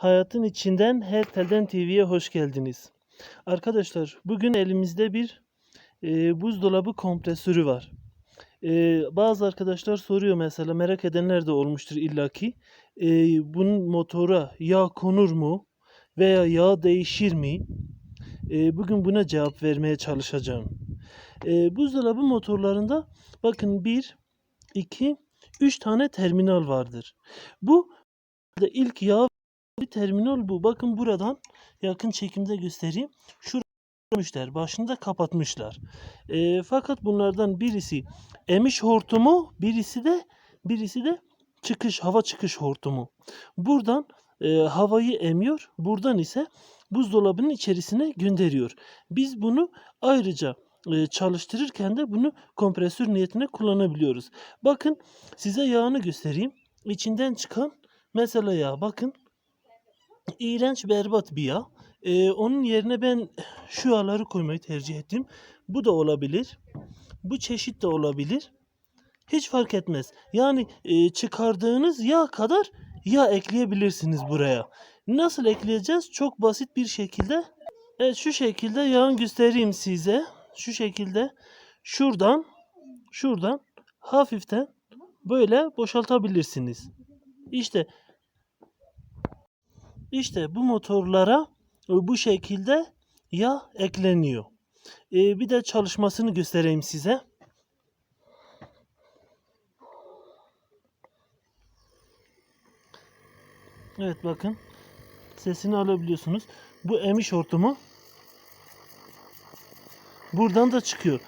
Hayatın içinden her telden TV'ye hoş geldiniz. Arkadaşlar bugün elimizde bir e, buzdolabı kompresörü var. E, bazı arkadaşlar soruyor mesela merak edenler de olmuştur illaki. E, bunun motora yağ konur mu veya yağ değişir mi? E, bugün buna cevap vermeye çalışacağım. E, buzdolabı motorlarında bakın 1, 2, 3 tane terminal vardır. Bu ilk yağ bir terminal bu. Bakın buradan yakın çekimde göstereyim. Şurada başında kapatmışlar. E, fakat bunlardan birisi emiş hortumu, birisi de birisi de çıkış hava çıkış hortumu. Buradan e, havayı emiyor, buradan ise buzdolabının içerisine gönderiyor. Biz bunu ayrıca e, çalıştırırken de bunu kompresör niyetine kullanabiliyoruz. Bakın size yağını göstereyim. İçinden çıkan mesela yağ bakın iğrenç berbat bir yağ. Ee, onun yerine ben şu yağları koymayı tercih ettim. Bu da olabilir. Bu çeşit de olabilir. Hiç fark etmez. Yani e, çıkardığınız yağ kadar yağ ekleyebilirsiniz buraya. Nasıl ekleyeceğiz? Çok basit bir şekilde. Evet şu şekilde yağın göstereyim size. Şu şekilde şuradan şuradan hafiften böyle boşaltabilirsiniz. İşte işte bu motorlara e, bu şekilde yağ ekleniyor. Ee, bir de çalışmasını göstereyim size. Evet bakın. Sesini alabiliyorsunuz. Bu emiş hortumu. Buradan da çıkıyor.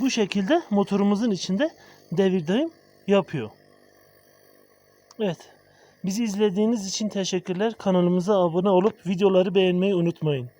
Bu şekilde motorumuzun içinde devir yapıyor. Evet. Bizi izlediğiniz için teşekkürler. Kanalımıza abone olup videoları beğenmeyi unutmayın.